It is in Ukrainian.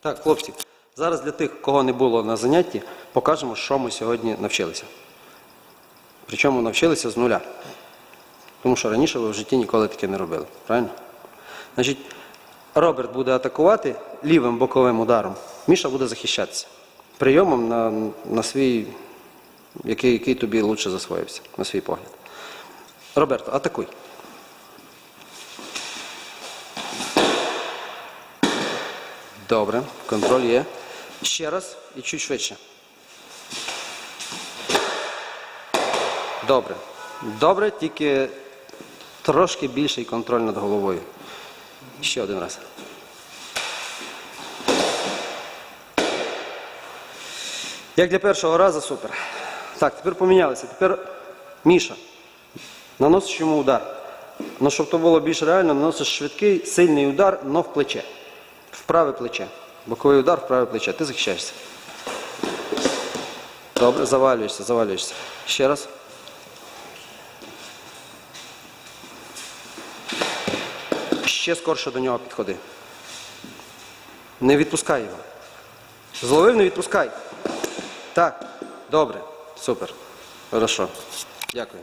Так, хлопці, зараз для тих, кого не було на занятті, покажемо, що ми сьогодні навчилися. Причому навчилися з нуля. Тому що раніше ви в житті ніколи таке не робили. Правильно? Значить, Роберт буде атакувати лівим боковим ударом. Міша буде захищатися. Прийомом на, на свій, який, який тобі лучше засвоївся, на свій погляд. Роберто, атакуй. Добре, контроль є. Ще раз і чуть швидше. Добре. Добре, тільки трошки більший контроль над головою. Ще один раз. Як для першого разу, супер. Так, тепер помінялися. Тепер Міша. Наносиш йому удар. Ну, щоб то було більш реально, наносиш швидкий, сильний удар, но в плече. Праве плече. Боковий удар в праве плече. Ти захищаєшся. Добре, завалюєшся, завалюєшся. Ще раз. Ще скорше до нього підходи. Не відпускай його. Зловив, не відпускай. Так, добре, супер. Хорошо. Дякую.